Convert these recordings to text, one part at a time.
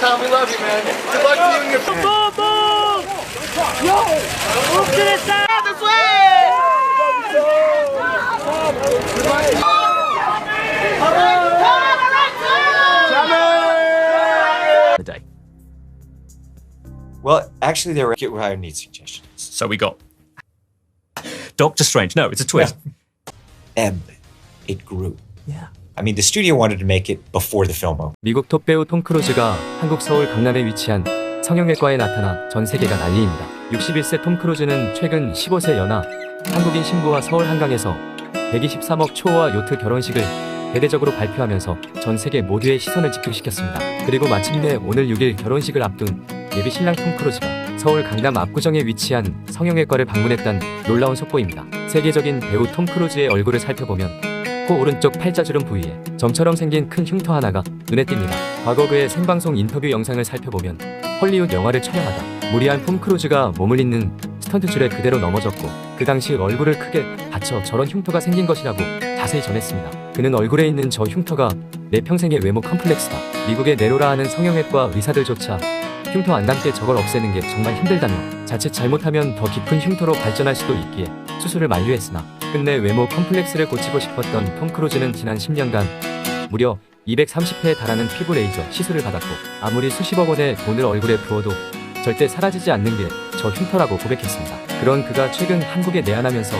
love you, man. Good luck to you and your family. the day. Well, actually, there get what I need suggestions. So we got Doctor Strange. No, it's a twist. Ebb, it grew. Yeah. I mean, the studio wanted to make it before the film. 미국 톱 배우 톰 크루즈가 한국 서울 강남에 위치한 성형외과에 나타나 전 세계가 난리입니다. 61세 톰 크루즈는 최근 15세 연하 한국인 신부와 서울 한강에서 123억 초호화 요트 결혼식을 대대적으로 발표하면서 전 세계 모두의 시선을 집중시켰습니다. 그리고 마침내 오늘 6일 결혼식을 앞둔 예비 신랑 톰 크루즈가 서울 강남 압구정에 위치한 성형외과를 방문했던 놀라운 속보입니다. 세계적인 배우 톰 크루즈의 얼굴을 살펴보면 코 오른쪽 팔자주름 부위에 점처럼 생긴 큰 흉터 하나가 눈에 띕니다. 과거 그의 생방송 인터뷰 영상을 살펴보면 헐리우드 영화를 촬영하다 무리한 톰 크루즈가 몸을 잇는 스턴트 줄에 그대로 넘어졌고 그 당시 얼굴을 크게 받쳐 저런 흉터가 생긴 것이라고 자세히 전했습니다. 그는 얼굴에 있는 저 흉터가 내 평생의 외모 컴플렉스다. 미국의 네로라 하는 성형외과 의사들조차 흉터 안 남게 저걸 없애는 게 정말 힘들다며 자칫 잘못하면 더 깊은 흉터로 발전할 수도 있기에 수술을 만류했으나 끝내 외모 컴플렉스를 고치고 싶었던 톰 크루즈는 지난 10년간 무려 230회에 달하는 피부 레이저 시술을 받았고 아무리 수십억 원의 돈을 얼굴에 부어도 절대 사라지지 않는 게 저 흉터라고 고백했습니다. 그런 그가 최근 한국에 내한하면서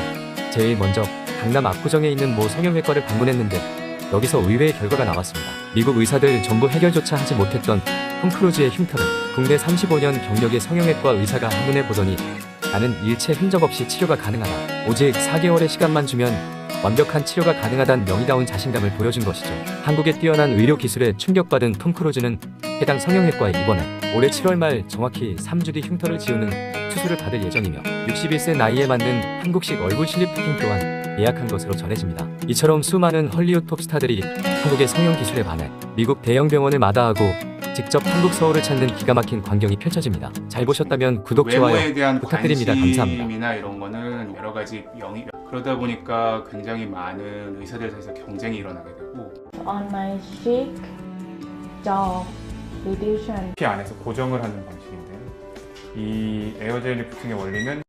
제일 먼저 강남 압구정에 있는 모 성형외과를 방문했는데 여기서 의외의 결과가 나왔습니다. 미국 의사들 전부 해결조차 하지 못했던 톰 크루즈의 흉터를 국내 35년 경력의 성형외과 의사가 한눈에 보더니 나는 일체 흔적 없이 치료가 가능하다. 오직 4개월의 시간만 주면 완벽한 치료가 가능하다는 명의다운 자신감을 보여준 것이죠. 한국의 뛰어난 의료 기술에 충격받은 톰 크루즈는 해당 성형외과에 입원해 올해 7월 말 정확히 3주 뒤 흉터를 지우는 수술을 받을 예정이며 61세 나이에 맞는 한국식 얼굴 실리프팅 또한 예약한 것으로 전해집니다. 이처럼 수많은 헐리우드 톱스타들이 한국의 성형 기술에 반해 미국 대형 병원을 마다하고 직접 한국 서울을 찾는 기가 막힌 광경이 펼쳐집니다. 잘 보셨다면 구독, 좋아요 대한 부탁드립니다. 감사합니다. 관심이나 이런 거는 여러 가지 영이 그러다 보니까 굉장히 많은 의사들 사이에서 경쟁이 일어나게 되고 on my cheek, jaw. 피 안에서 고정을 하는 방식인데요. 이 에어젤 리프팅의 원리는